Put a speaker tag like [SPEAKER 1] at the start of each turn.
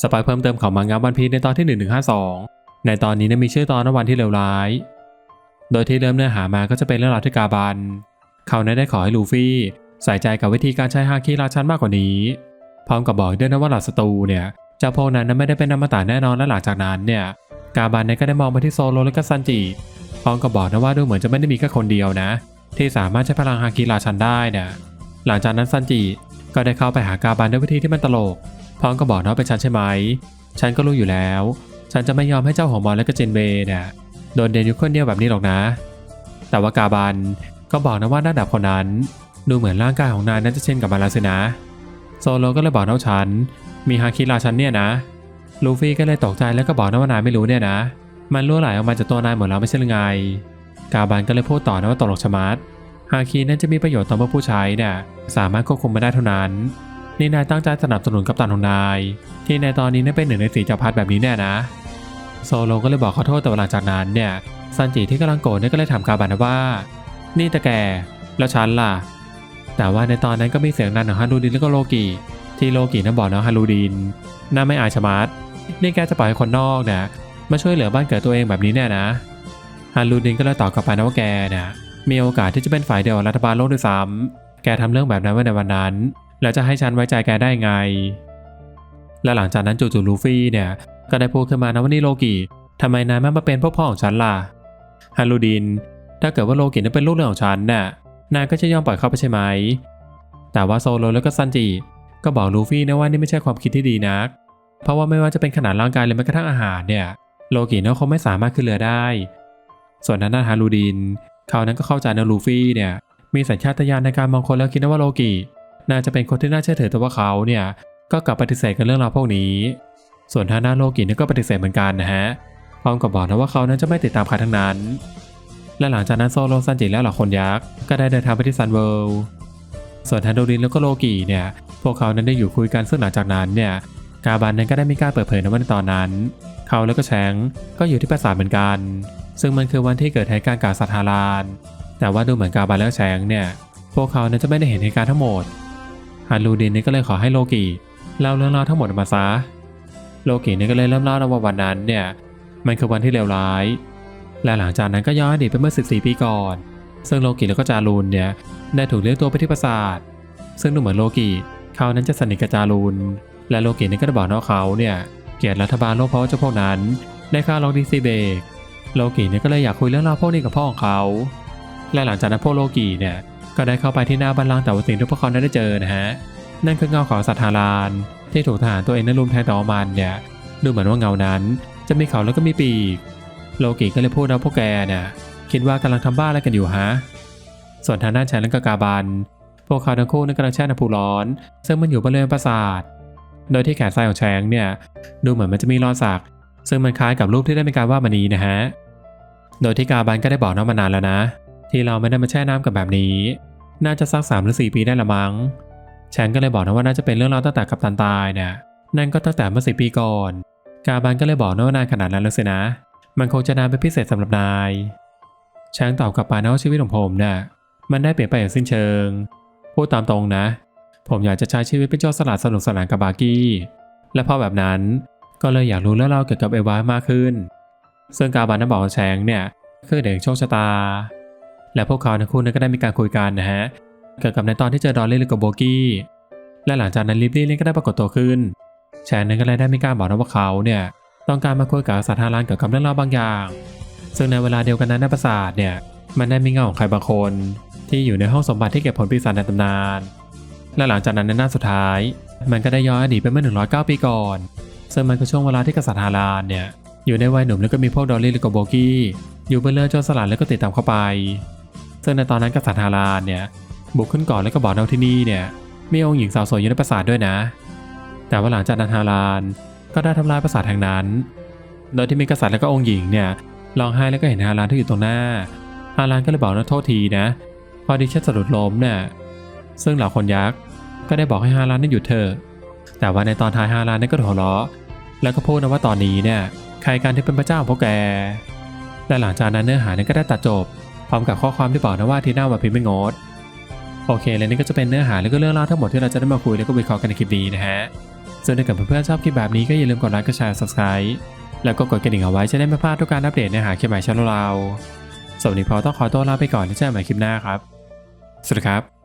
[SPEAKER 1] สปายเพิ่มเติมของมังงะวันพีในตอนที่ 1152 ในตอนนี้นะมีชื่อตอนว่าวันที่เลวร้าย โดยที่เริ่มเนื้อหามาก็จะเป็นเรื่องราวที่กาบัน เขานั้นได้ขอให้ลูฟี่ใส่ใจกับวิธีการใช้ฮาคิราชันมากกว่านี้ พร้อมกับบอกด้วยนะว่าหล่าศัตรูเนี่ยเจ้าพวกนั้นนั้นไม่ได้เป็นอมตะแน่นอนและหลังจากนั้นเนี่ยกาบันเนี่ยก็ได้มองไปที่โซโลและก็ซันจิพร้อมกับบอกนะว่าดูเหมือนจะไม่ได้มีแค่คนเดียวนะ ที่สามารถใช้พลังฮาคิราชันได้นะหลังจากนั้นซันจิก็ได้เข้าไปหากาบันด้วยวิธีที่มันตลก พร้อมกับอกนะว่าเป็นฉันใช่ไหม ฉันก็รู้อยู่แล้ว ฉันจะไม่ยอมให้เจ้าหัวมอนและก็เจนเบย์เนี่ยโดนเดนยู่คนเดียวแบบนี้หรอกนะ แต่ว่ากาบันก็บอกนะว่าหน้าดับคนนั้น ดูเหมือนร่างกายของนายนั้นจะเช่นกับมาล้วสินะ โซโลก็เลยบอกนะว่าฉัน มีฮาคิราชันเนี่ยนะ ลูฟี่ก็เลยตกใจแล้วก็บอกนะว่านายไม่รู้เนี่ยนะ มันรั่วไหลออกมาจากตัวนายหมดแล้วไม่ใช่หรือไง กาบันก็เลยพูดต่อนะว่าตกลกชะมัดฮาคินั้นจะมีประโยชน์ต่อเมื่อผู้ใช้เนี่ยสามารถควบคุมมาได้เท่านั้น นี่นายตั้งใจสนับสนุนกัปตันของนาย ที่ในตอนนี้นั่นเป็นหนึ่งในสีจักรพรรดิแบบนี้แน่นะ โซโลก็เลยบอกขอโทษแต่ว่าหลังจากนั้นเนี่ยซันจิที่กำลังโกรธเนี่ยก็เลยถามกาบันนว่า นี่ตะแกแล้วฉันล่ะ แต่ว่าในตอนนั้นก็มีเสียงดังของฮารูดินแล้วก็โลกิที่โลกินั้นบอกนะฮารูดินน่าไม่อายชะมัดนี่แกจะปล่อยให้คนนอกเนี่ยมาช่วยเหลือบ้านเกิดตัวเองแบบนี้แน่นะฮารูดินก็เลยตอบกลับไปนะว่าแกเนี่ยมีโอกาสที่จะเป็นฝ่ายเดียวกับรัฐบาลโลกด้วยซ้ำแกทำเรื่องแบบนั้นไว้ในวันนั้น แล้วจะให้ฉันไว้ใจแกได้ไง และหลังจากนั้นจู่ๆลูฟี่เนี่ย ก็ได้พูดขึ้นมานะว่านี่โลกิทำไมนายไม่มาเป็นพ่อพ่อของฉันล่ะฮารูดิน ถ้าเกิดว่าโลกินั้นเป็นลูกเรือของฉันน่ะนายก็จะยอมปล่อยเขาไปใช่ไหม แต่ว่าโซโลแล้วก็ซันจิก็บอกลูฟี่นะว่านี่ไม่ใช่ความคิดที่ดีนัก เพราะว่าไม่ว่าจะเป็นขนาดร่างกายหรือแม้กระทั่งอาหารเนี่ย โลกินั้นคงไม่สามารถขึ้นเรือได้ ส่วนนั้นนาฮารูดิน เขานั้นก็เข้าใจนะลูฟี่เนี่ยมีสัญชาตญาณในการมองคนแล้วคิดนะว่าโลกิ น่าจะเป็นคนที่น่าเชื่อถือแต่ว่าเขาเนี่ยก็กลับปฏิเสธกันเรื่องราวพวกนี้ ส่วนทางด้านโลกิเนี่ยก็ปฏิเสธเหมือนกันนะฮะพร้อมกับบอกนะว่าเขานั้นจะไม่ติดตามใครทั้งนั้น และหลังจากนั้นโซโลซันจิและเหล่าคนยักษ์ก็ได้เดินทางไปที่ซันเวิลด์ส่วนทันโดรินแล้วก็โลกิเนี่ย พวกเขานั้นได้อยู่คุยกันซึ่งหลังจากนั้นเนี่ยกาบันนั้นก็ได้มีการเปิดเผยนะว่าในตอนนั้น เขาแล้วก็แชงก็อยู่ที่ปราสาทเหมือนกัน ซึ่งมันคือวันที่เกิดเหตุการณ์กาสัตฮาราน แต่ว่าดูเหมือนกาบันและแชงเนี่ย พวกเขานั้นจะไม่ได้เห็นเหตุการณ์ทั้งหมด ฮันลูดินนี่ก็เลยขอให้โลกิเล่าเรื่องราวทั้งหมดมาซะ โลกิเนี่ยก็เลยเริ่มเล่าว่าวันนั้นเนี่ยมันคือวันที่เลวร้าย และหลังจากนั้นก็ย้อนอดีตไปเมื่อ 14 ปีก่อน ซึ่งโลกิแล้วก็จารูนเนี่ยได้ถูกเรียกตัวไปที่ปราสาท ซึ่งดูเหมือนโลกิเขานั้นจะสนิทกับจารูน และโลกินี่ก็ได้บอกว่าเขาเนี่ยเกลียดรัฐบาลโลกเพราะว่าเจ้าพวกนั้น ได้ฆ่าลองดีซีเบกโลกิเนี่ยก็เลยอยากคุยเรื่องราวพวกนี้กับพ่อของเขา และหลังจากนั้นพวกโลกิเนี่ย ก็ได้เข้าไปที่หน้าบัลลังก์แต่ว่าสิ่งที่พวกเขานั้นได้เจอนะฮะนั่นคือเงาของสัตว์ฮารานที่ถูกทหารตัวเองนั้นรุมแทงต่อมันเนี่ยดูเหมือนว่าเงานั้น จะมีเขาแล้วก็มีปีก โลกิก็เลยพูดนะพวกแกเนี่ยคิดว่ากำลังทำบ้าอะไรกันอยู่ฮะส่วนทางด้านชายและก็กาบันพวกเขาทั้งคู่นั้นกำลังแช่น้ำพุร้อน ซึ่งมันอยู่บริเวณปราสาท โดยที่แขนซ้ายของแชงเนี่ยดูเหมือนมันจะมีรอยสัก ซึ่งมันคล้ายกับรูปที่ได้มีการวาดมานี้นะฮะ โดยที่กาบันก็ได้บอกน้องมานานแล้วนะ ที่เราไม่ได้มาแช่น้ำกับแบบนี้ น่าจะสักสามหรือสี่ปีได้ละมั้งแชงก็เลยบอกนะว่าน่าจะเป็นเรื่องราวตั้งแต่กับตันตายเนี่ยนั่นก็ตั้งแต่เมื่อสิปีก่อน กาบันก็เลยบอกนะว่านานขนาดนั้นแล้วสินะ มันคงจะนานเป็นพิเศษสำหรับนายแชงตอบกลับไปนะว่าชีวิตของผมเนี่ยมันได้เปลี่ยนไปอย่างสิ้นเชิง พูดตามตรงนะ ผมอยากจะใช้ชีวิตเป็นโจรสลัดสนุกสนานกับบาร์กี้ และพอแบบนั้นก็เลยอยากรู้เรื่องราวเกี่ยวกับเอวามากขึ้น ซึ่งกาบันนั้นบอกแชงเนี่ยคือเด็กโชคชะตา และพวกเขาทั้งคู่นั้นก็ได้มีการคุยกันนะฮะเกี่ยวกับในตอนที่เจอดอลลี่กับโบกี้และหลังจากนั้นลิฟลี่ก็ได้ปรากฏตัวขึ้นแชนนั้นก็เลยได้มีการบอกนะว่าเขาเนี่ยต้องการมาคุยกับสัตว์ฮารานเกี่ยวกับเรื่องราวบางอย่าง ซึ่งในเวลาเดียวกันนั้นในปราสาทเนี่ยมันได้มีเงาของใครบางคน ที่อยู่ในห้องสมบัติที่เก็บผลปีศาจในตำนาน และหลังจากนั้นในหน้าสุดท้าย มันก็ได้ย้อนอดีตไปเมื่อ109 ปีก่อน ซึ่งมันคือช่วงเวลาที่กษัตริย์ฮารานเนี่ยอยู่ในวัยหนุ่มแล้วก็มีพวกดอลลี่และก็โบกี้อยู่บนเรือโจรสลัดแล้วก็ติดตามเข้าไป ซึ่งในตอนนั้นกษัตริย์ฮารานเนี่ยบุกขึ้นก่อนแล้วก็บอกเราที่นี่เนี่ยมีองค์หญิงสาวสวยอยู่ในปราสาทด้วยนะ แต่ว่าหลังจากนั้นฮารานก็ได้ทำลายปราสาทแห่งนั้น โดยที่มีกษัตริย์และก็องค์หญิงเนี่ยร้องไห้แล้วก็เห็นฮารานที่อยู่ตรงหน้าฮารานก็เลยบอกนะโทษทีนะ พอดิฉันสะดุดล้มเนี่ยซึ่งเหล่าคนยักษ์ก็ได้บอกให้ฮารานนั่นหยุดเถอะแต่ว่าในตอนท้ายฮารานนั่นก็หัวเราะแล้วก็พูดนะว่าตอนนี้เนี่ยใครกันที่เป็นพระเจ้าของพวกแกและหลังจากนั้นเนื้อหานั้นก็ได้ตัดจบ พร้อมกับข้อความที่บอกนะว่าที่หน้าวันพิมพ์ไม่งดโอเคและนี่ก็จะเป็นเนื้อหาแล้วก็เรื่องราวทั้งหมดที่เราจะได้มาคุยแล้วก็วิเคราะห์กันในคลิปนี้นะฮะส่วนถ้าเกิดเพื่อนๆชอบคลิปแบบนี้ก็อย่าลืมกดไลค์กดแชร์ subscribe แล้วก็กดกระดิ่งเอาไว้จะได้ไม่พลาดทุกการอัปเดตเนื้อหาคลิปใหม่ช่องเราสวัสดีพอต้องขอตัวลาไปก่อนที่จะเจอกันใหม่คลิปหน้าครับสวัสดีครับ